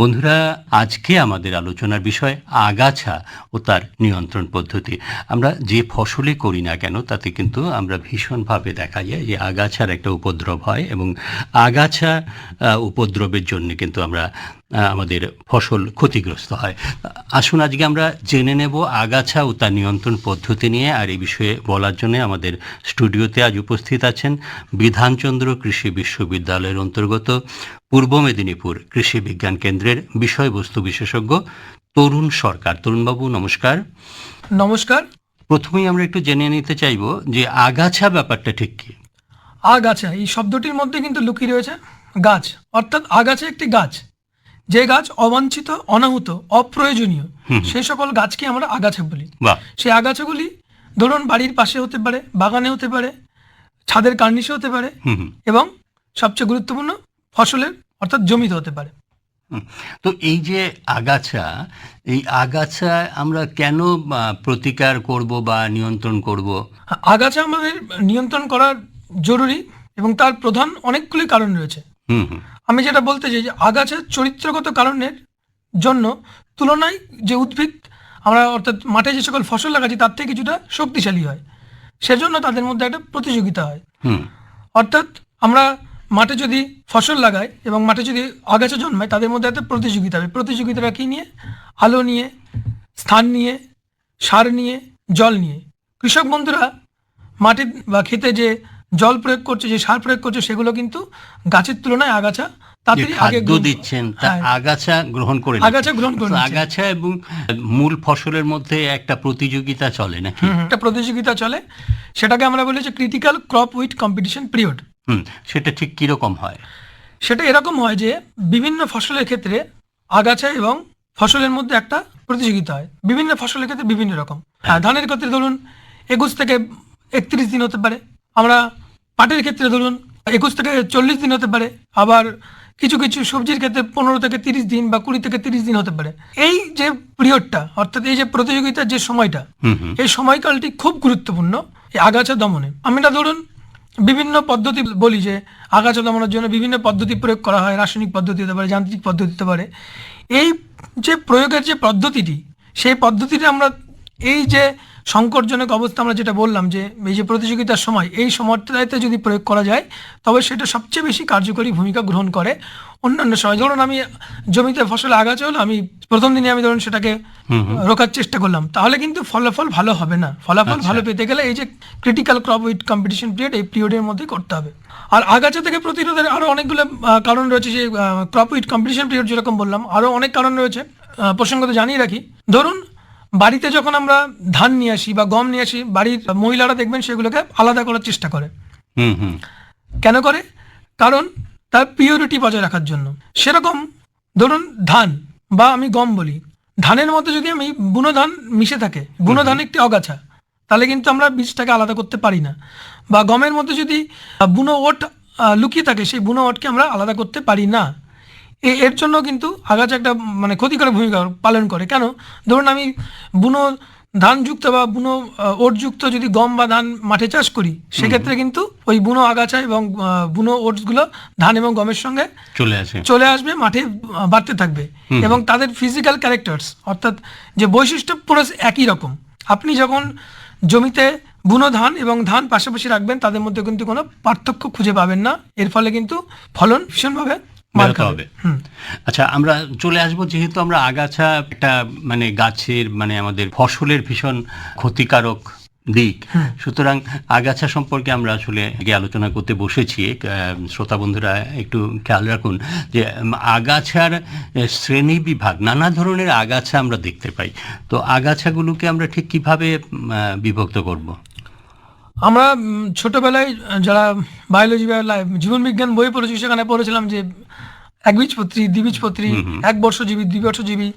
বন্ধুরা, আজকে আমাদের আলোচনার বিষয় আগাছা ও তার নিয়ন্ত্রণ পদ্ধতি। আমরা যে ফসলে করি না কেন, তাতে কিন্তু আমরা ভীষণভাবে দেখা যায় যে আগাছার একটা উপদ্রব হয় এবং আগাছা উপদ্রবের জন্য কিন্তু আমরা আমাদের ফসল ক্ষতিগ্রস্ত হয়। আসুন আজকে আমরা জেনে নেব আগাছা ও তার নিয়ন্ত্রণ পদ্ধতি নিয়ে। আর এই বিষয়ে বলার জন্য আমাদের স্টুডিওতে আজ উপস্থিত আছেন বিধানচন্দ্র কৃষি বিশ্ববিদ্যালয়ের অন্তর্গত পূর্ব মেদিনীপুর কৃষি বিজ্ঞান কেন্দ্রের বিষয়বস্তু বিশেষজ্ঞ তরুণ সরকার। তরুণবাবু নমস্কার। নমস্কার। প্রথমেই আমরা একটু জেনে নিতে চাইব যে আগাছা ব্যাপারটা ঠিক কি? আগাছা এই শব্দটির মধ্যে কিন্তু লুকিয়ে রয়েছে গাছ অর্থাৎ আগাছা একটি গাছ। যে গাছ অবাঞ্ছিত অনাহুত অপ্রয়োজনীয় সেই সকল গাছকে আমরা আগাছা বলি। সেই আগাছাগুলি ধরুন বাড়ির পাশে হতে পারে বাগানে হতে পারে ছাদের কার্নিশে হতে পারে এবং সবচেয়ে গুরুত্বপূর্ণ ফসলের অর্থাৎ জমিতে হতে পারে। তো এই যে আগাছা এই আগাছা আমরা কেন প্রতিকার করব বা নিয়ন্ত্রণ করব? আগাছা আমাদের নিয়ন্ত্রণ করা জরুরি এবং তার প্রধান অনেকগুলি কারণ রয়েছে। আমি যেটা বলতে চাই যে আগাছার চরিত্রগত কারণের জন্য তুলনায় যে উদ্ভিদ আমরা অর্থাৎ মাঠে যে সকল ফসল লাগাচ্ছি তার থেকে কিছুটা শক্তিশালী হয়। সেজন্য তাদের মধ্যে একটা প্রতিযোগিতা হয়। অর্থাৎ আমরা মাঠে যদি ফসল লাগাই এবং মাঠে যদি আগাছা জন্মায় তাদের মধ্যে একটা প্রতিযোগিতা হবে। প্রতিযোগিতাটা কী নিয়ে? আলো নিয়ে স্থান নিয়ে সার নিয়ে জল নিয়ে। কৃষক বন্ধুরা মাটির বা খেতে যে জল প্রয়োগ করছে যে সার প্রয়োগ করছে সেগুলো কিন্তু গাছের তুলনায় আগাছা তাড়াতাড়ি আগে দিচ্ছেন তা হ্যাঁ, আগাছা গ্রহণ করে আগাছা গ্রহণ করে। আগাছা এবং মূল ফসলের মধ্যে একটা প্রতিযোগিতা চলে হুম, একটা প্রতিযোগিতা চলে। সেটাকে আমরা বলি যে critical crop with competition period হুম সেটা ঠিক কীরকম হয়? সেটা এরকম হয় যে বিভিন্ন ফসলের ক্ষেত্রে আগাছা এবং ফসলের মধ্যে একটা প্রতিযোগিতা হয়। বিভিন্ন ফসলের ক্ষেত্রে বিভিন্ন রকম। হ্যাঁ। ধানের ক্ষেত্রে ধরুন একুশ থেকে একত্রিশ দিন হতে পারে। আমরা পাটের ক্ষেত্রে ধরুন একুশ থেকে চল্লিশ দিন হতে পারে আবার কিছু কিছু সবজির ক্ষেত্রে পনেরো থেকে তিরিশ দিন বা কুড়ি থেকে তিরিশ দিন হতে পারে। এই যে পিরিয়ডটা অর্থাৎ এই যে প্রতিযোগিতার যে সময়টা এই সময়কালটি খুব গুরুত্বপূর্ণ এই আগাছা দমনে। আমরা ধরুন বিভিন্ন পদ্ধতি বলি যে আগাছা দমনের জন্য বিভিন্ন পদ্ধতি প্রয়োগ করা হয় রাসায়নিক পদ্ধতি হতে পারে যান্ত্রিক পদ্ধতি হতে পারে। এই যে প্রয়োগের যে পদ্ধতিটি সেই পদ্ধতিটা আমরা এই যে সংকটজনক অবস্থা আমরা যেটা বললাম যে এই যে প্রতিযোগিতার সময় এই সময়টাতে যদি প্রয়োগ করা যায় তবে সেটা সবচেয়ে বেশি কার্যকরী ভূমিকা গ্রহণ করে। অন্যান্য সময় ধরুন আমি জমিতে ফসলে আগাছা হলো আমি প্রথম দিনে আমি ধরুন সেটাকে রোকার চেষ্টা করলাম। তাহলে কিন্তু ফলাফল ভালো হবে না। ফলাফল ভালো পেতে গেলে এই যে critical crop with competition period এই পিরিয়ডের মধ্যে করতে হবে। আর আগাছা থেকে প্রতিরোধের আরও অনেকগুলো কারণ রয়েছে যে ক্রপ উইথ কম্পিটিশন পিরিয়ড যেরকম বললাম আরও অনেক কারণ রয়েছে। প্রসঙ্গত জানিয়ে রাখি। ধরুন বাড়িতে যখন আমরা ধান নিয়ে আসি বা গম নিয়ে আসি বাড়ির মহিলারা দেখবেন সেগুলোকে আলাদা করার চেষ্টা করে। হুম হুম। কেন করে? কারণ তার পিওরিটি বজায় রাখার জন্য। সেরকম ধরুন ধান বা আমি গম বলি ধানের মধ্যে যদি আমি বুনো ধান মিশে থাকে বুনো ধান একটি অগাছা তাহলে কিন্তু আমরা বীজটাকে আলাদা করতে পারি না। বা গমের মধ্যে যদি বুনো ওট লুকিয়ে থাকে সেই বুনো ওটকে আমরা আলাদা করতে পারি না। এর জন্য কিন্তু আগাছা একটা মানে ক্ষতিকর ভূমিকা পালন করে। কেন? ধরুন আমি বুনো ধানযুক্ত বা বুনো ওটযুক্ত যদি গম বা ধান মাঠে চাষ করি সেক্ষেত্রে কিন্তু ওই বুনো আগাছা এবং বুনো ওটসগুলো ধান এবং গমের সঙ্গে চলে আসে। চলে আসবে মাঠে বাড়তে থাকবে। এবং তাদের ফিজিক্যাল ক্যারেক্টার্স অর্থাৎ যে বৈশিষ্ট্য পুরো একই রকম। আপনি যখন জমিতে বুনো ধান এবং ধান পাশাপাশি রাখবেন তাদের মধ্যে কিন্তু কোনো পার্থক্য খুঁজে পাবেন না। এর ফলে কিন্তু ফলন ভীষণভাবে বেরোতে হবে। আচ্ছা আমরা চলে আসব যেহেতু আমরা আগাছা একটা মানে গাছের মানে আমাদের ফসলের ভীষণ ক্ষতিকারক দিক। সুতরাং আগাছা সম্পর্কে আমরা আসলে আগে আলোচনা করতে বসেছি। শ্রোতা বন্ধুরা একটু খেয়াল রাখুন যে আগাছার শ্রেণি বিভাগ নানা ধরনের আগাছা আমরা দেখতে পাই। তো আগাছাগুলোকে আমরা ঠিক কীভাবে বিভক্ত করব? আমরা ছোটবেলায় যারা বায়োলজি বা লাই- জীবন বিজ্ঞান বই পড়েছি সেখানে পড়েছিলাম যে একবীজপত্রী দ্বিবীজপত্রী এক বর্ষজীবী দুই বর্ষজীবী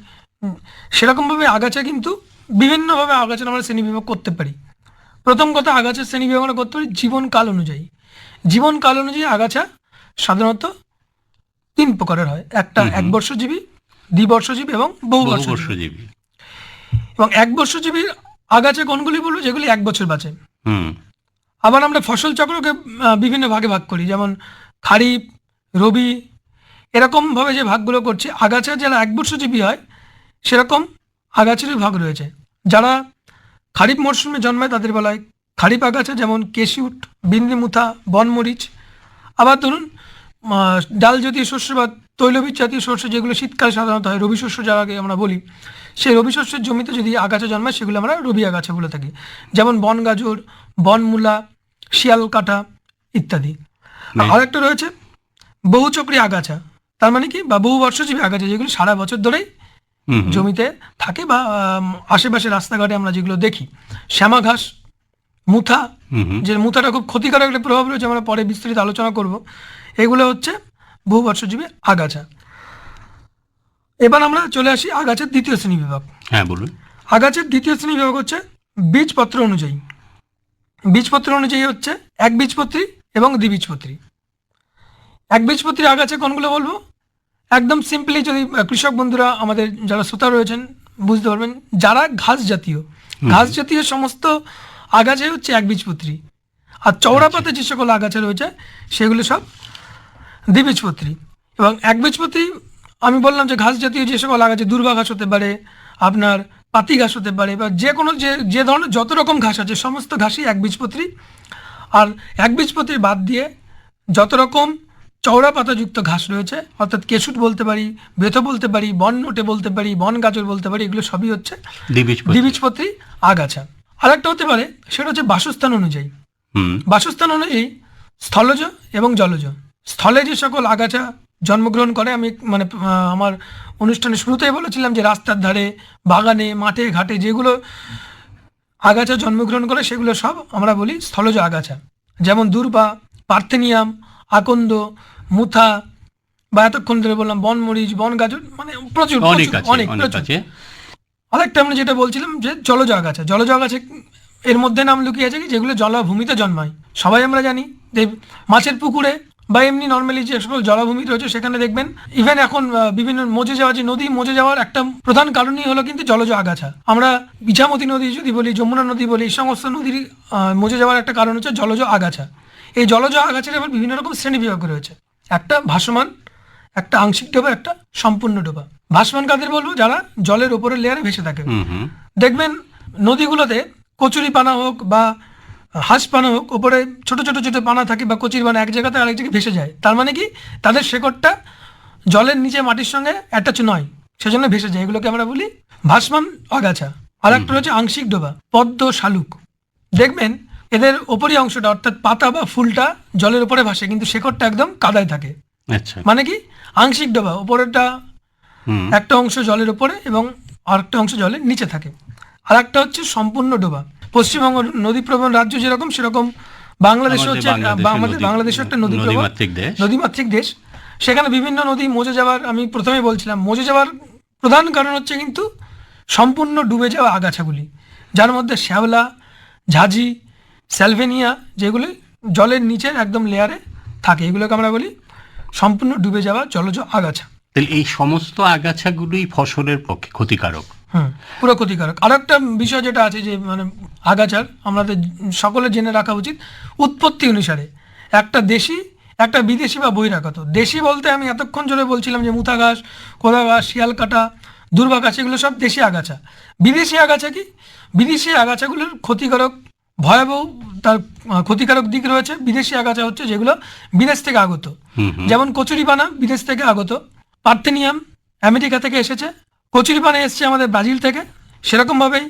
সেরকমভাবে আগাছা কিন্তু বিভিন্নভাবে আগাছা আমরা শ্রেণীবিভাগ করতে পারি। প্রথম কথা আগাছা শ্রেণীবিভাগ আমরা করতে পারি জীবনকাল অনুযায়ী। জীবনকাল অনুযায়ী আগাছা সাধারণত তিন প্রকারের হয়। একটা এক বর্ষজীবী দ্বিবর্ষজীবী এবং বহু বর্ষজীবী এবং এক বর্ষজীবীর আগাছা কোনগুলি বলব? যেগুলি এক বছর বাঁচে। হুম। আবার আমরা ফসল চক্রকে বিভিন্ন ভাগে ভাগ করি। যেমন খারিফ, রবি এরকমভাবে যে ভাগগুলো করছে, আগাছা যারা এক বর্ষজীবী হয়, সেরকম আগাছারই ভাগ রয়েছে। যারা খারিফ মরশুমে জন্মায় তাদের বেলায় খারিফ আগাছা, যেমন কেশিউট, বিন্দিমুথা, বনমরিচ। আবার ধরুন ডাল জাতীয় শস্য বা তৈলবীজ জাতীয় শস্য যেগুলো শীতকালে সাধারণত হয়, রবি শস্য যারাকে আমরা বলি, সেই রবি শস্যের জমিতে যদি আগাছা জন্মায়, সেগুলো আমরা রবি আগাছা বলে থাকি। যেমন বন গাজর বনমূলা শিয়াল কাটা ইত্যাদি। বেশ। আরেকটা রয়েছে বহুচক্রী আগাছা। তার মানে কি? বা বহু বর্ষজীবী আগাছা যেগুলো সারা বছর ধরেই। জমিতে থাকে বা আশেপাশে রাস্তাঘাটে আমরা যেগুলো দেখি। শ্যামা ঘাস মুথা। যে মুথাটা খুব ক্ষতিকারক একটা প্রভাব রয়েছে আমরা পরে বিস্তারিত আলোচনা করব। এগুলো হচ্ছে বহু বর্ষজীবী আগাছা। এবার আমরা চলে আসি আগাছার দ্বিতীয় শ্রেণি বিভাগ। হ্যাঁ বলুন। আগাছার দ্বিতীয় শ্রেণি বিভাগ হচ্ছে বীজপত্র অনুযায়ী। বীজপত্র অনুযায়ী হচ্ছে এক বীজপত্রী এবং দ্বিবীজপত্রী এক বীজপত্রী আগাছা কোনগুলো বলব? একদম সিম্পলি যদি কৃষক বন্ধুরা আমাদের যারা শ্রোতা রয়েছেন বুঝতে পারবেন যারা ঘাস জাতীয় ঘাস জাতীয় সমস্ত আগাছাই হচ্ছে এক বীজপত্রী। আর চওড়া পাতে যে সকল আগাছা রয়েছে সেগুলো সব দ্বিবীজপত্রী এবং এক বীজপত্রী আমি বললাম যে ঘাস জাতীয় যে সকল আগাছা দুর্বা ঘাস হতে পারে আপনার পাতি ঘাস হতে পারে বা যে কোনো যে যে ধরনের যত রকম ঘাস আছে সমস্ত ঘাসই এক বীজপত্রী। আর এক বীজপত্রী বাদ দিয়ে যত রকম চওড়া পাতাযুক্ত ঘাস রয়েছে অর্থাৎ কেশুট বলতে পারি বেথ বলতে পারি বন নোটে বলতে পারি বন গাজর বলতে পারি এগুলো সবই হচ্ছে দ্বিবীজপত্রী। আগাছা। আরেকটা হতে পারে সেটা হচ্ছে বাসস্থান অনুযায়ী। বাসস্থান অনুযায়ী স্থলজ এবং জলজ। স্থলে যে সকল আগাছা জন্মগ্রহণ করে আমি মানে আমার অনুষ্ঠানের শুরুতেই বলেছিলাম যে রাস্তার ধারে বাগানে মাঠে ঘাটে যেগুলো আগাছা জন্মগ্রহণ করে সেগুলো সব আমরা বলি স্থলজ আগাছা। যেমন দূর্বা পার্থেনিয়াম আকন্দ মুথা বা এতক্ষণ ধরে বললাম বনমরিচ বন গাজর মানে প্রচুর অনেক প্রচুর, আরেকটা আমরা যেটা বলছিলাম যে জলজ আগাছা জলজ আগাছা এর মধ্যে নাম লুকিয়ে আছে কি? যেগুলো জলাভূমিতে জন্মায়। সবাই আমরা জানি যে মাছের পুকুরে বা এমনি নর্মালি যে সকল জলাভূমি রয়েছে সেখানে দেখবেন ইভেন এখন বিভিন্ন মজে যাওয়া যে নদী মজে যাওয়ার একটা প্রধান কারণই হলো কিন্তু জলজ আগাছা। আমরা ইছামতি নদী যদি বলি যমুনা নদী বলি এই সমস্ত নদীর মজে যাওয়ার একটা কারণ হচ্ছে জলজ আগাছা। এই জলজ আগাছার আবার বিভিন্ন রকম শ্রেণি বিভাগ রয়েছে। একটা ভাসমান একটা আংশিক ডোবা একটা সম্পূর্ণ ডোবা। ভাসমান কাদের বলব? যারা জলের উপরের লেয়ারে ভেসে থাকে। দেখবেন নদীগুলোতে কচুরি পানা হোক বা হাঁস পানা হোক উপরে ছোট ছোট ছোট পানা থাকে বা কচির পানা এক জায়গাতে আরেক জায়গায় ভেসে যায়। তার মানে কি? তাদের শেকড়টা জলের নিচে মাটির সঙ্গে অ্যাটাচ নয় সেজন্য ভেসে যায়। এগুলোকে আমরা বলি ভাসমান আগাছা আর একটা রয়েছে আংশিক ডোবা পদ্ম শালুক। দেখবেন এদের ওপরই অংশটা অর্থাৎ পাতা বা ফুলটা জলের উপরে ভাসে কিন্তু শেকড়টা একদম কাদায় থাকে। আচ্ছা। মানে কি? আংশিক ডোবা উপরেরটা একটা অংশ জলের উপরে এবং আরেকটা অংশ জলের নিচে থাকে। আর একটা হচ্ছে সম্পূর্ণ ডোবা। পশ্চিমবঙ্গ নদী প্রবণ রাজ্য যেরকম সেরকম বাংলাদেশ হচ্ছে আমাদের বাংলাদেশ একটা নদী নদীমাতৃক দেশ। সেখানে বিভিন্ন নদী মজে যাওয়ার আমি প্রথমে বলছিলাম মজে যাওয়ার প্রধান কারণ হচ্ছে কিন্তু সম্পূর্ণ ডুবে যাওয়া আগাছাগুলি। যার মধ্যে শ্যাওলা ঝাঁঝি স্যালভেনিয়া যেগুলি জলের নিচের একদম লেয়ারে থাকে এগুলোকে আমরা বলি সম্পূর্ণ ডুবে যাওয়া জলজ আগাছা। তাহলে এই সমস্ত আগাছাগুলোই ফসলের পক্ষে ক্ষতিকারক? পুরো ক্ষতিকারক। আর একটা বিষয় যেটা আছে যে মানে আগাছার আমাদের সকলে জেনে রাখা উচিত উৎপত্তি অনুসারে। একটা দেশি একটা বিদেশি বা বহিরাগত। দেশি বলতে আমি এতক্ষণ ধরে বলছিলাম যে মুথা ঘাস কোদা ঘাস শিয়াল কাটা দুর্বা ঘাস এগুলো সব দেশি আগাছা। বিদেশি আগাছা কি? বিদেশি আগাছাগুলোর ক্ষতিকারক ভয়াবহ তার ক্ষতিকারক দিক রয়েছে। বিদেশি আগাছা হচ্ছে যেগুলো বিদেশ থেকে আগত। যেমন কচুরিপানা বিদেশ থেকে আগত। পার্থেনিয়াম আমেরিকা থেকে এসেছে। কচুরিপানা এসছে আমাদের ব্রাজিল থেকে। সেরকমভাবেই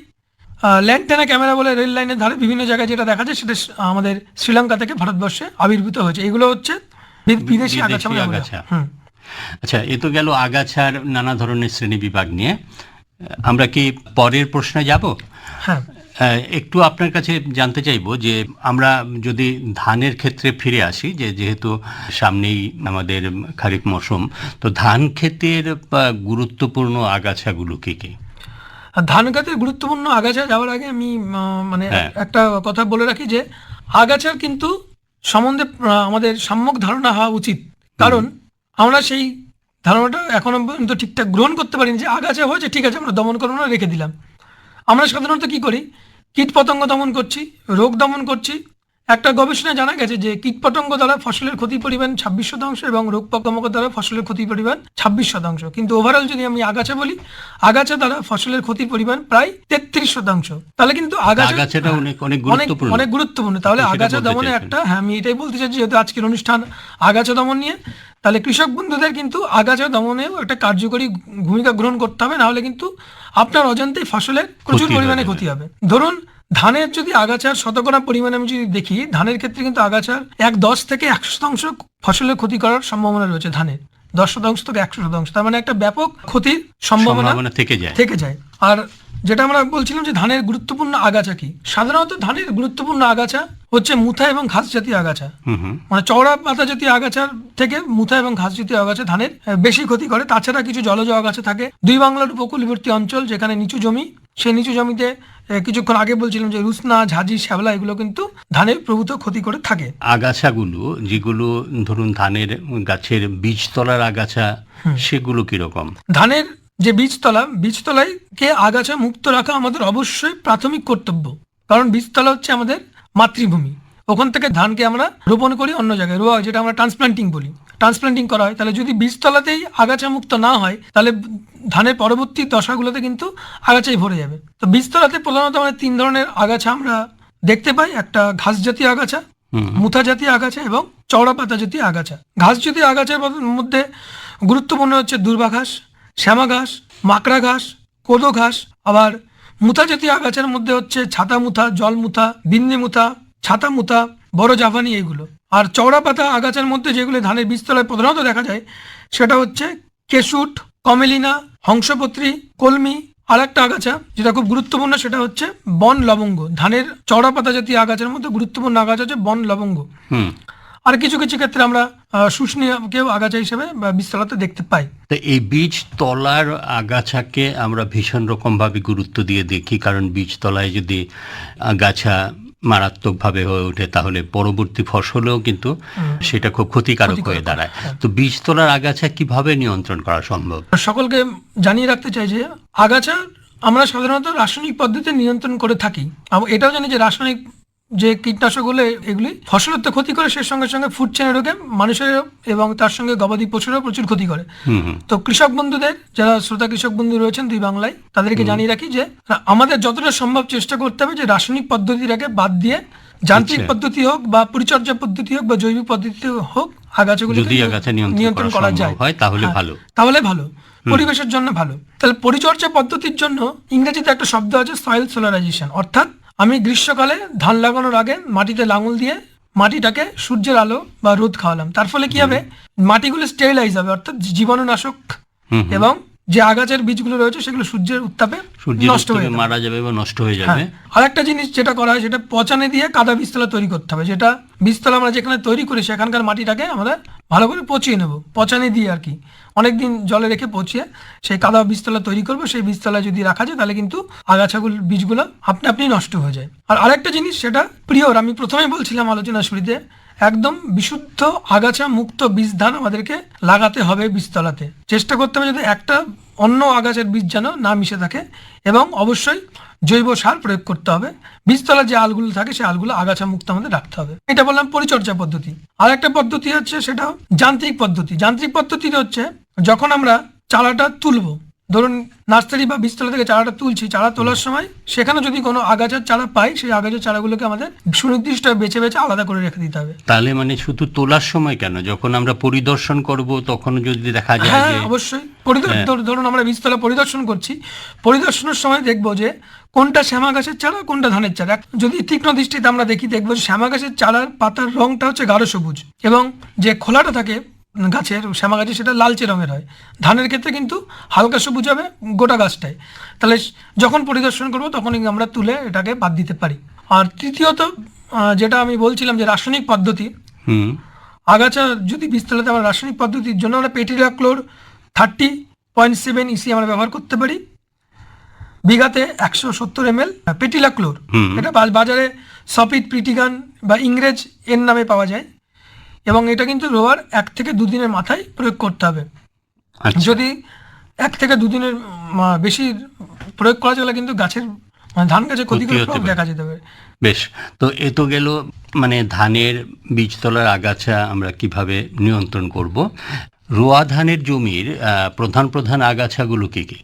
ল্যান্ডটেনা ক্যামেরা বলে রেল লাইনের ধারে বিভিন্ন জায়গায় যেটা দেখা যায় সেটা আমাদের শ্রীলঙ্কা থেকে ভারতবর্ষে আবির্ভূত হয়েছে। এগুলো হচ্ছে বিদেশি আগাছা আগাছা। আচ্ছা এ তো গেল আগাছার নানা ধরনের শ্রেণি বিভাগ নিয়ে। আমরা কি পরের প্রশ্নে যাব? হ্যাঁ। একটু আপনার কাছে জানতে চাইব যে আমরা যদি ধানের ক্ষেত্রে ফিরে আসি যে যেহেতু সামনেই আমাদের খারিফ মৌসুম তো ধান ক্ষেতের গুরুত্বপূর্ণ আগাছাগুলো কী কী? ধান ক্ষেতের গুরুত্বপূর্ণ আগাছা যাওয়ার আগে আমি মানে হ্যাঁ। একটা কথা বলে রাখি যে আগাছার কিন্তু সম্বন্ধে আমাদের সম্যক ধারণা হওয়া উচিত। কারণ আমরা সেই ধারণাটা এখনও পর্যন্ত ঠিকঠাক গ্রহণ করতে পারিনি যে আগাছা হয়েছে ঠিক আছে আমরা দমন করব না রেখে দিলাম। আমরা সাধারণত কি করি কীট পতঙ্গ দমন করছি রোগ দমন করছি একটা গবেষণায় জানা গেছে যে কীটপতঙ্গ দ্বারা ফসলের ক্ষতি পরিমাণ ছাব্বিশ শতাংশ এবং রোগ পোকামাকড় দ্বারা ফসলের ক্ষতি পরিমাণ ছাব্বিশ শতাংশ। কিন্তু ওভারঅল যদি আমি আগাছা বলি আগাছা দ্বারা ফসলের ক্ষতির পরিমাণ প্রায় তেত্রিশ শতাংশ। তাহলে কিন্তু আগাছা আগাছাটা অনেক অনেক গুরুত্বপূর্ণ। তাহলে আগাছা দমনে একটা হ্যাঁ আমি এটাই বলতে চাইছি যেহেতু আজকের অনুষ্ঠান আগাছা দমন নিয়ে। তাহলে কৃষক বন্ধুদের কিন্তু আগাছা দমনেও একটা কার্যকরী ভূমিকা গ্রহণ করতে হবে। না হলে কিন্তু আপনার অজান্তেই ফসলের প্রচুর পরিমাণে ক্ষতি হবে। ধরুন ধানের যদি আগাছার শতকরা পরিমাণে আমি যদি দেখি ধানের ক্ষেত্রে কিন্তু আগাছার এক দশ থেকে একশো শতাংশ ফসলের ক্ষতি করার সম্ভাবনা রয়েছে ধানের। দশ শতাংশ থেকে একশো শতাংশ। তার মানে একটা ব্যাপক ক্ষতির সম্ভাবনা থেকে যায়। থেকে যায়। আর যেটা আমরা বলছিলাম যে ধানের গুরুত্বপূর্ণ আগাছা কি? সাধারণত ধানের গুরুত্বপূর্ণ আগাছা হচ্ছে মুথা এবং ঘাস জাতীয় আগাছা। মানে চওড়া পাতা জাতীয় আগাছার থেকে মুথা এবং ঘাস জাতীয় আগাছা ধানের বেশি ক্ষতি করে। তাছাড়া কিছু জলজ আগাছা থাকে। দুই বাংলার উপকূলবর্তী অঞ্চল যেখানে নিচু জমি সেই নিচু জমিতে কিছুক্ষণ আগে বলছিলাম যে রুসনা ঝাঁঝি শ্যাবলা এগুলো কিন্তু ধানের প্রভূত ক্ষতি করে থাকে। আগাছাগুলো যেগুলো ধরুন ধানের গাছের বীজতলার আগাছা সেগুলো কীরকম? ধানের যে বীজতলা বীজতলায় কে আগাছা মুক্ত রাখা আমাদের অবশ্যই প্রাথমিক কর্তব্য। কারণ বীজতলা হচ্ছে আমাদের মাতৃভূমি। ওখান থেকে ধানকে আমরা রোপণ করি অন্য জায়গায় রোয়া যেটা আমরা ট্রান্সপ্লান্টিং বলি। ট্রান্সপ্লান্টিং করা হয় তাহলে যদি বীজতলাতেই আগাছা মুক্ত না হয় তাহলে ধানের পরবর্তী দশাগুলোতে কিন্তু আগাছাই ভরে যাবে। তো বীজতলাতে প্রধানত আমরা তিন ধরনের আগাছা আমরা দেখতে পাই। একটা ঘাস জাতীয় আগাছা মুথা জাতীয় আগাছা এবং চওড়া পাতা জাতীয় আগাছা। ঘাস জাতীয় আগাছার মধ্যে গুরুত্বপূর্ণ হচ্ছে দুর্বা ঘাস শ্যামা ঘাস মাকড়া ঘাস কোদো ঘাস। আবার মুথা জাতীয় আগাছার মধ্যে হচ্ছে ছাতা মুথা জল মুথা বিন্নি মুথা ছাতা মুথা বড় জাভানি এইগুলো আর চওড়া পাতা আগাছার মধ্যে যেগুলো ধানের বীজতলায় প্রধানত দেখা যায় সেটা হচ্ছে কেশুট কমেলিনা হংসপত্রী কলমি আর একটা আগাছা যেটা খুব গুরুত্বপূর্ণ সেটা হচ্ছে বন লবঙ্গ। ধানের চওড়া পাতা জাতীয় আগাছার মধ্যে গুরুত্বপূর্ণ আগাছা হচ্ছে বন লবঙ্গ। হুম। আর কিছু কিছু ক্ষেত্রে আমরা আহ, আগাছা হিসেবে বা বীজতলাতে দেখতে পাই। তো এই বীজ তলার আগাছাকে আমরা ভীষণ রকম ভাবে গুরুত্ব দিয়ে দেখি কারণ বীজতলায় যদি আগাছা মারাত্মকভাবে হয়ে ওঠে তাহলে পরবর্তী ফসলেও কিন্তু সেটা খুব ক্ষতিকারক হয়ে দাঁড়ায়। তো বীজতলার আগাছা কীভাবে নিয়ন্ত্রণ করা সম্ভব? সকলকে জানিয়ে রাখতে চাই যে আগাছা আমরা সাধারণত রাসায়নিক পদ্ধতিতে নিয়ন্ত্রণ করে থাকি। এটাও জানি যে রাসায়নিক যে কীটনাশকগুলো এগুলি ফসলের তো ক্ষতি করে সে সঙ্গে সঙ্গে ফুড চেনে ঢোকে মানুষের এবং তার সঙ্গে গবাদি পশুরও প্রচুর ক্ষতি করে। তো কৃষক বন্ধুদের যারা শ্রোতা কৃষক বন্ধু রয়েছেন দুই বাংলায় তাদেরকে জানিয়ে রাখি যে আমাদের যতটা সম্ভব চেষ্টা করতে হবে যে রাসায়নিক পদ্ধতিটাকে বাদ দিয়ে যান্ত্রিক আচ্ছা। পদ্ধতি হোক বা পরিচর্যা পদ্ধতি হোক বা জৈবিক পদ্ধতি হোক আগাছাগুলো যদি আগাছা নিয়ন্ত্রণ করা সম্ভব হয় তাহলে হ্যাঁ, ভালো। তাহলে ভালো। পরিবেশের জন্য ভালো। তাহলে পরিচর্যা পদ্ধতির জন্য ইংরেজিতে একটা শব্দ আছে সয়েল সোলারাইজেশন অর্থাৎ আমি গ্রীষ্মকালে ধান লাগানোর আগে মাটিতে লাঙল দিয়ে মাটিটাকে সূর্যের আলো বা রোদ খাওয়ালাম। তার ফলে কি হবে? মাটিগুলো স্টেরিলাইজ হবে অর্থাৎ জীবাণুনাশক। এবং যে আগাছার বীজগুলো রয়েছে সেগুলো সূর্যের উত্তাপে নষ্ট হয়ে মারা যাবে বা নষ্ট হয়ে যাবে। হ্যাঁ। আর একটা জিনিস যেটা করা হয় সেটা পচানে দিয়ে কাদা বীজতলা তৈরি করতে হবে। যেটা বীজতলা আমরা যেখানে তৈরি করি সেখানকার মাটিটাকে আমরা ভালো করে পচিয়ে নেব। পচানে দিয়ে আর কি। অনেকদিন জলে রেখে পচিয়ে সেই কাদা বীজতলা তৈরি করব। সেই বীজতলা যদি রাখা যায় তাহলে কিন্তু আগাছাগুলো বীজগুলো আপনি আপনি নষ্ট হয়ে যায়। আর আরেকটা জিনিস সেটা প্রিয়র আমি প্রথমেই বলছিলাম আলোচনা শুরুতে একদম বিশুদ্ধ আগাছা মুক্ত বীজ ধান আমাদেরকে লাগাতে হবে বীজতলাতে। চেষ্টা করতে হবে যাতে একটা অন্য আগাছার বীজ যেন না মিশে থাকে এবং অবশ্যই জৈব সার প্রয়োগ করতে হবে। বীজতলার যে আলগুলো থাকে সেই আলগুলো আগাছা মুক্ত আমাদের রাখতে হবে। এটা বললাম পরিচর্যা পদ্ধতি। আর একটা পদ্ধতি হচ্ছে সেটা যান্ত্রিক পদ্ধতি। যান্ত্রিক পদ্ধতিটা হচ্ছে যখন আমরা চারাটা তুলবো ধরুন নার্সারি বা বীজতলা থেকে চারাটা তুলছি চারা তোলার সময় সেখানে যদি কোনো আগাছার চারা পাই সেই আগাছার চারাগুলোকে আমাদের সুনির্দিষ্ট বেছে বেছে আলাদা করে রেখে দিতে হবে। তাহলে মানে শুধু তোলার সময় কেন? যখন আমরা পরিদর্শন করব তখন যদি দেখা যায় হ্যাঁ অবশ্যই। পরিদর্শন ধরুন আমরা বীজতলা পরিদর্শন করছি পরিদর্শনের সময় দেখব যে কোনটা শ্যামা গাছের চারা কোনটা ধানের চারা। যদি তীক্ষ্ণ দৃষ্টিতে আমরা দেখি দেখব শ্যামা গাছের চারার পাতার রংটা হচ্ছে গাঢ় সবুজ এবং যে খোলাটা থাকে গাছের শ্যামা গাছে সেটা লালচে রঙের হয়। ধানের ক্ষেত্রে কিন্তু হালকা সবুজ হবে গোটা গাছটায় তাহলে যখন পরিদর্শন করব তখনই আমরা তুলে এটাকে বাদ দিতে পারি। আর তৃতীয়ত যেটা আমি বলছিলাম যে রাসায়নিক পদ্ধতি। আগাছা যদি বিস্তারিত আমরা রাসায়নিক পদ্ধতির জন্য আমরা pretilachlor thirty point seven EC আমরা ব্যবহার করতে পারি। বিঘাতে একশো সত্তর এম এল পেটিলাক্লোর। এটা বাজারে সপিট প্রিটিগান বা ইংরেজ এর নামে পাওয়া যায়। এবং এটা কিন্তু রোয়ার এক থেকে দুদিনের মাথায় প্রয়োগ করতে হবে। আচ্ছা। যদি এক থেকে দুদিনের বেশি প্রয়োগ করা চলে কিন্তু গাছের মানে ধান গাছে ক্ষতি দেখা যেতে পারে। বেশ তো এ তো গেল মানে ধানের বীজতলার আগাছা আমরা কীভাবে নিয়ন্ত্রণ করব? রোয়া ধানের জমির প্রধান প্রধান আগাছাগুলো কি কি?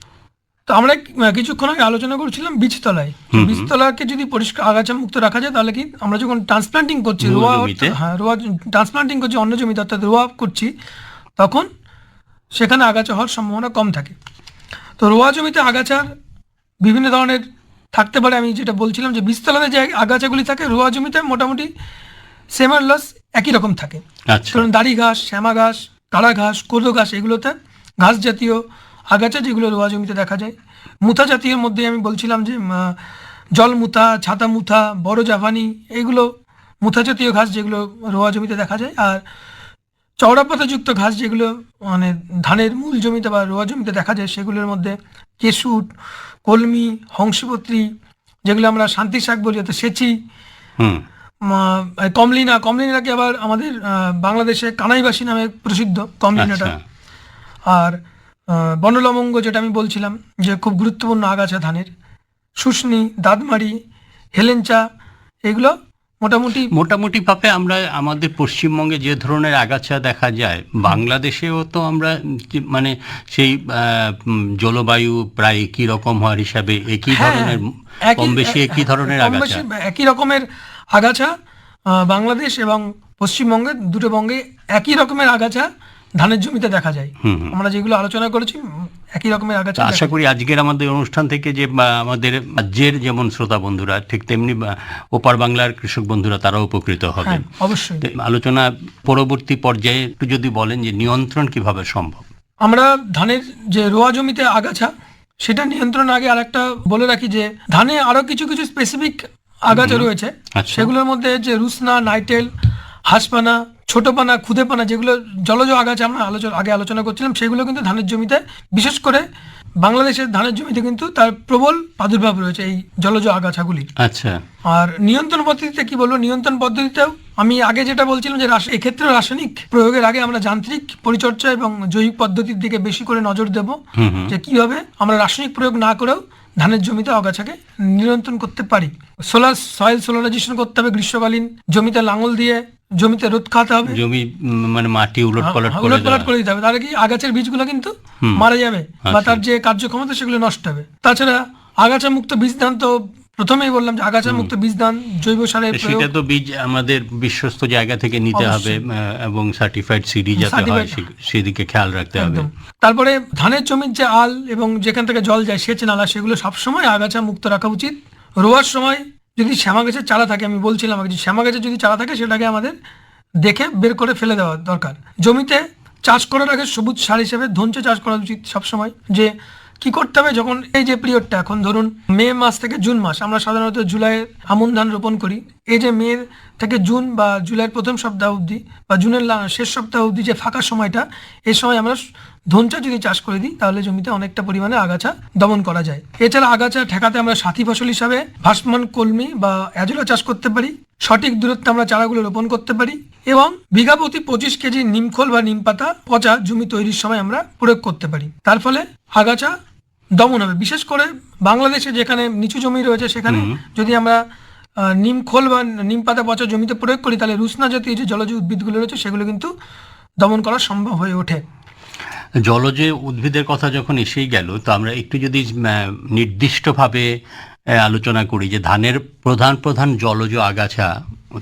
তো আমরা কিছুক্ষণ আগে আলোচনা করছিলাম বীজতলায়। বীজতলাকে যদি পরিষ্কার আগাছা মুক্ত রাখা যায় তাহলে কি আমরা যখন ট্রান্সপ্লান্টিং করছি রোয়া হ্যাঁ রোয়া ট্রান্সপ্লান্টিং করছি অন্য জমিতে অর্থাৎ রোয়া করছি তখন সেখানে আগাছা হওয়ার সম্ভাবনা কম থাকে। তো রোয়া জমিতে আগাছার বিভিন্ন ধরনের থাকতে পারে আমি যেটা বলছিলাম যে বীজতলাতে যে আগাছাগুলি থাকে রোয়া জমিতে মোটামুটি সেমার লস একই রকম থাকে। আচ্ছা। ধরুন দাড়ি ঘাস শ্যামা ঘাস কাড়া ঘাস কোদো ঘাস এগুলোতে ঘাস জাতীয় আগাছা যেগুলো রোয়া জমিতে দেখা যায়। মুথা জাতীয় মধ্যে আমি বলছিলাম যে জল মুথা ছাতা মুথা বড় জাভানি এগুলো মুথা জাতীয় ঘাস যেগুলো রোয়া জমিতে দেখা যায়। আর চওড়া পাতাযুক্ত ঘাস যেগুলো মানে ধানের মূল জমিতে বা রোয়া জমিতে দেখা যায় সেগুলোর মধ্যে কেশুট কলমি হংসপত্রী যেগুলো আমরা শান্তি শাক বলি অর্থাৎ সেচি কমলিনা কমলিনাকে আবার আমাদের বাংলাদেশে কানাইবাসী নামে প্রসিদ্ধ কমলিনাটা। আচ্ছা। আর বনলবঙ্গ যেটা আমি বলছিলাম যে খুব গুরুত্বপূর্ণ আগাছা ধানের শুষ্নি দাঁতমারি হেলেঞ্চা এগুলো মোটামুটি মোটামুটি ভাবে আমরা আমাদের পশ্চিমবঙ্গে যে ধরনের আগাছা দেখা যায় বাংলাদেশেও তো আমরা মানে সেই জলবায়ু প্রায় একই রকম হওয়ার হিসাবে একই হ্যাঁ, ধরনের কম বেশি একই ধরনের আগাছা। একই রকমের আগাছা বাংলাদেশ এবং পশ্চিমবঙ্গে দুটো বঙ্গে একই রকমের আগাছা ধানের জমিতে দেখা যায়। আমরা যেগুলো আলোচনা করেছি একই রকমের আগাছা আশা করি আজকের আমাদের অনুষ্ঠান থেকে যে আমাদের রাজ্যের যেমন শ্রোতা বন্ধুরা ঠিক তেমনি ওপার বাংলার কৃষক বন্ধুরা তারাও উপকৃত হবেন হ্যাঁ অবশ্যই। আলোচনা পরবর্তী পর্যায়ে একটু যদি বলেন যে নিয়ন্ত্রণ কীভাবে সম্ভব? আমরা ধানের যে রোয়া জমিতে আগাছা সেটা নিয়ন্ত্রণ আগে আরেকটা বলে রাখি যে ধানে আরও কিছু কিছু স্পেসিফিক আগাছা রয়েছে। আচ্ছা। সেগুলোর মধ্যে যে রুসনা নাইটেল হাঁসপানা ছোটপানা খুদেপানা যেগুলো জলজ আগাছা আমরা আলোচনা আগে আলোচনা করছিলাম সেগুলো কিন্তু ধানের জমিতে বিশেষ করে বাংলাদেশের ধানের জমিতে কিন্তু তার প্রবল প্রাদুর্ভাব রয়েছে এই জলজ আগাছাগুলি। আচ্ছা। আর নিয়ন্ত্রণ পদ্ধতিতে কি বলব? নিয়ন্ত্রণ পদ্ধতিতেও আমি আগে যেটা বলছিলাম যে এক্ষেত্রে রাসায়নিক প্রয়োগের আগে আমরা যান্ত্রিক পরিচর্যা এবং জৈবিক পদ্ধতির দিকে বেশি করে নজর দেব যে কীভাবে আমরা রাসায়নিক প্রয়োগ না করেও ধানের জমিতে আগাছাকে নিয়ন্ত্রণ করতে পারি। সোলার সয়েল সোলারাইজেশন করতে হবে গ্রীষ্মকালীন। জমিতে লাঙল দিয়ে জমিতে রোদ খাওয়াতে হবে। জমি মানে মাটি উলট পালট করে উলট পালট করে দিতে হবে। তাহলে কি আগাছার বীজগুলো কিন্তু মারা যাবে বা আচ্ছা। তার যে কার্যক্ষমতা সেগুলো নষ্ট হবে। তাছাড়া আগাছা মুক্ত বীজ ধান তো প্রথমেই বললাম যে আগাছা মুক্ত বীজ দান জৈব সারের প্রয়োগ। সেটা তো বীজ আমাদের বিশ্বস্ত জায়গা থেকে নিতে হবে এবং সার্টিফাইড সিডি যাতে হয় সেদিকে খেয়াল রাখতে হবে। তারপরে ধানের জমির যে আল এবং যেখান থেকে জল যায় সেচ নালা সেগুলো সবসময় আগাছা মুক্ত রাখা উচিত। রোয়ার সময় যদি শ্যামা গাছের চারা থাকে আমি বলছিলাম যে শ্যামা গাছের যদি চারা থাকে সেটাকে আমাদের দেখে বের করে ফেলে দেওয়া দরকার। জমিতে চাষ করার আগে সবুজ সার হিসেবে ধনচে চাষ করা উচিত সবসময় যে কি করতে হবে যখন এই যে পিরিয়ডটা এখন ধরুন মে মাস থেকে জুন মাস, আমরা সাধারণত জুলাইয়ে আমন ধান রোপণ করি। এই যে মে থেকে জুন বা জুলাইয়ের প্রথম সপ্তাহ অবধি বা জুনের শেষ সপ্তাহ অবধি যে ফাঁকা সময়টা, এই সময় আমরা ধনচা যদি চাষ করে দিই, তাহলে জমিতে অনেকটা পরিমাণে আগাছা দমন করা যায়। এছাড়া আগাছা ঠেকাতে আমরা সাথী ফসল হিসাবে ভাসমান কলমি বা অ্যাজোলা চাষ করতে পারি। সঠিক দূরত্বে আমরা চারাগুলো রোপণ করতে পারি এবং বিঘা প্রতি পঁচিশ কেজি নিমখোল বা নিম পাতা পচা জমি তৈরির সময় আমরা প্রয়োগ করতে পারি। তার ফলে আগাছা দমন হবে। বিশেষ করে বাংলাদেশে যেখানে নিচু জমি রয়েছে সেখানে যদি আমরা নিম খোল বা নিম পাতা পচা জমিতে প্রয়োগ করি তাহলে রুসনা জাতীয় যে জলজ উদ্ভিদগুলো রয়েছে সেগুলো কিন্তু দমন করা সম্ভব হয়ে ওঠে। জলজ উদ্ভিদের কথা যখন এসেই গেল তো আমরা একটু যদি নির্দিষ্টভাবে আলোচনা করি যে ধানের প্রধান প্রধান জলজ আগাছা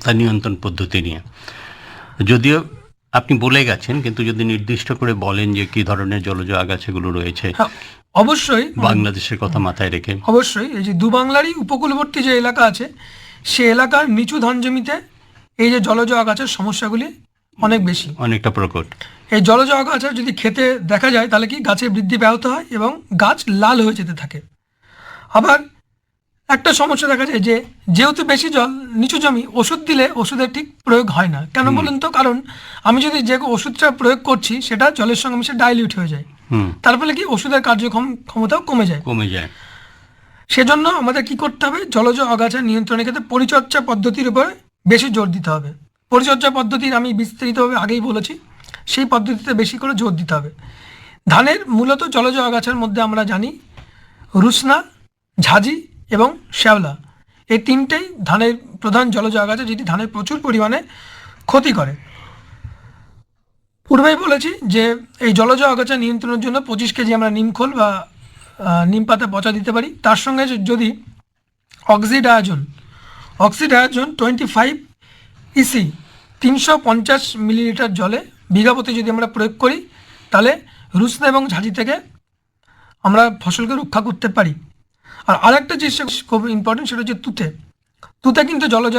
তা নিয়ন্ত্রণ পদ্ধতি নিয়ে। যদিও আপনি বলে গেছেন কিন্তু যদি নির্দিষ্ট করে বলেন যে কি ধরনের জলজ আগাছাগুলো রয়েছে। হ্যাঁ, অবশ্যই বাংলাদেশের কথা মাথায় রেখে। অবশ্যই এই যে দু বাংলারই উপকূলবর্তী যে এলাকা আছে সে এলাকার নিচু ধান জমিতে এই যে জলজ আগাছার সমস্যাগুলি অনেক বেশি। অনেকটা প্রকট। এই জলজ আগাছা যদি খেতে দেখা যায় তাহলে কি গাছের বৃদ্ধি ব্যাহত হয় এবং গাছ লাল হয়ে যেতে থাকে। আবার একটা সমস্যা দেখা যায় যে যেহেতু বেশি জল নিচু জমি ওষুধ দিলে ওষুধের ঠিক প্রয়োগ হয় না। কেন বলুন তো? কারণ আমি যদি যে ওষুধটা প্রয়োগ করছি সেটা জলের সঙ্গে মিশে ডাইলিউট হয়ে যায়। তার ফলে কি ওষুধের কার্যক্ষম ক্ষমতাও কমে যায়? কমে যায়। সেজন্য আমাদের কি করতে হবে? জলজ আগাছা নিয়ন্ত্রণের ক্ষেত্রে পরিচর্যা পদ্ধতির উপরে বেশি জোর দিতে হবে। পরিচর্যা পদ্ধতির আমি বিস্তারিতভাবে আগেই বলেছি সেই পদ্ধতিতে বেশি করে জোর দিতে হবে। ধানের মূলত জলজ আগাছার মধ্যে আমরা জানি রুসনা ঝাঁঝি এবং শ্যাওলা। এই তিনটেই ধানের প্রধান জলজ আগাছা যেটি ধানের প্রচুর পরিমাণে ক্ষতি করে। পূর্বেই বলেছি যে এই জলজ আগাছা নিয়ন্ত্রণের জন্য পঁচিশ কেজি আমরা নিমখোল বা নিম পাতা পচা দিতে পারি। তার সঙ্গে যদি oxadiazon oxadiazon twenty five EC তিনশো পঞ্চাশ মিলিলিটার জলে বিঘাপতি যদি আমরা প্রয়োগ করি, তাহলে রুসনা এবং ঝাঁঝি থেকে আমরা ফসলকে রক্ষা করতে পারি। আর আরেকটা জিনিস খুব ইম্পর্টেন্ট সেটা হচ্ছে তুতে। তুতে কিন্তু জলজ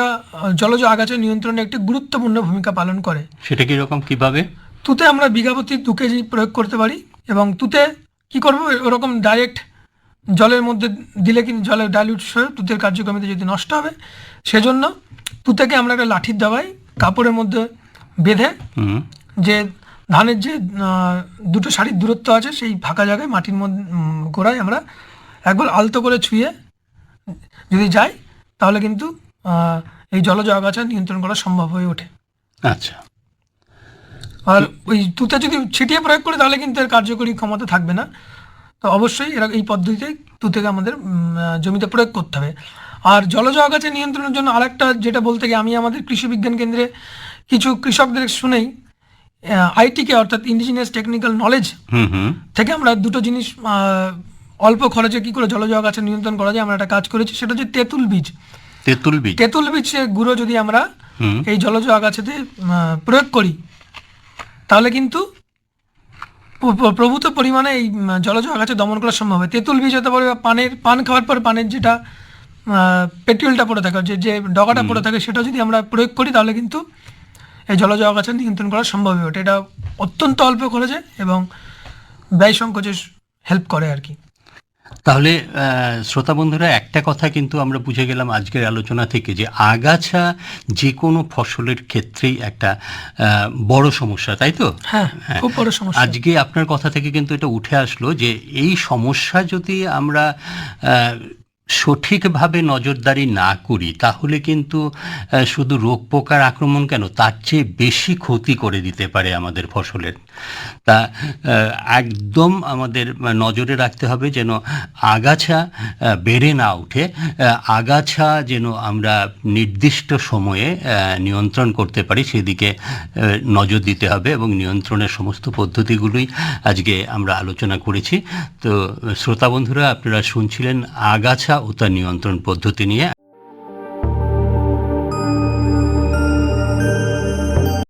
জলজ আগাছা নিয়ন্ত্রণে একটি গুরুত্বপূর্ণ ভূমিকা পালন করে। সেটা কীরকম কীভাবে? তুতে আমরা বিঘাপতি দু কেজি প্রয়োগ করতে পারি এবং তুতে কি করব? ওরকম ডাইরেক্ট জলের মধ্যে দিলে কিন্তু জলের ডাইলিউট হয়ে তুতের কার্যক্রমিতা যদি নষ্ট হবে সেজন্য তুতেকে আমরা একটা লাঠির দাবায় কাপড়ের মধ্যে বেঁধে যে ধানের যে দুটো শাড়ির দূরত্ব আছে সেই ফাঁকা জায়গায় মাটির মধ্যে গোড়ায় আমরা একবার আলতো করে ছুঁয়ে যদি যাই তাহলে কিন্তু এই জলজ আগাছা নিয়ন্ত্রণ করা সম্ভব হয়ে ওঠে। আচ্ছা। আর ওই তুতে যদি ছিটিয়ে প্রয়োগ করি তাহলে কিন্তু এর কার্যকরী ক্ষমতা থাকবে না। তো অবশ্যই এরা এই পদ্ধতিতে তুতেকে আমাদের জমিতে প্রয়োগ করতে হবে। আর জলজ আগাছা নিয়ন্ত্রণের জন্য আরেকটা যেটা বলতে গিয়ে আমি আমাদের কৃষি বিজ্ঞান কেন্দ্রে কিছু কৃষকদের শুনেই আইটিকে অর্থাৎ ইন্ডিজিনিয়াস টেকনিক্যাল নলেজ থেকে আমরা দুটো জিনিস অল্প খরচে কি করে জলজ আগাছা নিয়ন্ত্রণ করা যায় আমরা একটা কাজ করেছি সেটা হচ্ছে তেঁতুল বীজ। তেঁতুল বীজ। তেঁতুল বীজের গুঁড়ো যদি আমরা এই জলজ আগাছাতে প্রয়োগ করি তাহলে কিন্তু প্র- প্র- প্রভূত পরিমাণে এই জলজ আগাছা দমন করা সম্ভব হয়। তেঁতুল বীজ হতে পারে বা পানের পান খাওয়ার পর পানের যেটা পেট্রোলটা পড়ে থাকে যে যে ডগাটা পড়ে থাকে সেটা যদি আমরা প্রয়োগ করি তাহলে কিন্তু এই জলজ আগাছা নিয়ন্ত্রণ করা সম্ভব হয়ে ওঠে। এটা অত্যন্ত অল্প খরচে এবং ব্যয় সংকোচে হেল্প করে আর কি। তাহলে শ্রোতা বন্ধুরা একটা কথা কিন্তু আমরা বুঝে গেলাম আজকের আলোচনা থেকে যে আগাছা যে কোনো ফসলের ক্ষেত্রেই একটা বড় সমস্যা তাই তো? হ্যাঁ খুব বড় সমস্যা। আজকে আপনার কথা থেকে কিন্তু এটা উঠে আসলো যে এই সমস্যা যদি আমরা সঠিকভাবে নজরদারি না করি, তাহলে কিন্তু শুধু রোগ পোকার আক্রমণ কেন? তার চেয়ে বেশি ক্ষতি করে দিতে পারে আমাদের ফসলের। তা একদম আমাদের নজরে রাখতে হবে যেন আগাছা বেড়ে না উঠে আগাছা যেন আমরা নির্দিষ্ট সময়ে নিয়ন্ত্রণ করতে পারি, সেদিকে নজর দিতে হবে এবং নিয়ন্ত্রণের সমস্ত পদ্ধতিগুলোই আজকে আমরা আলোচনা করেছি। তো, শ্রোতা বন্ধুরা, আপনারা শুনছিলেন আগাছা ও তার নিয়ন্ত্রণ পদ্ধতি নিয়ে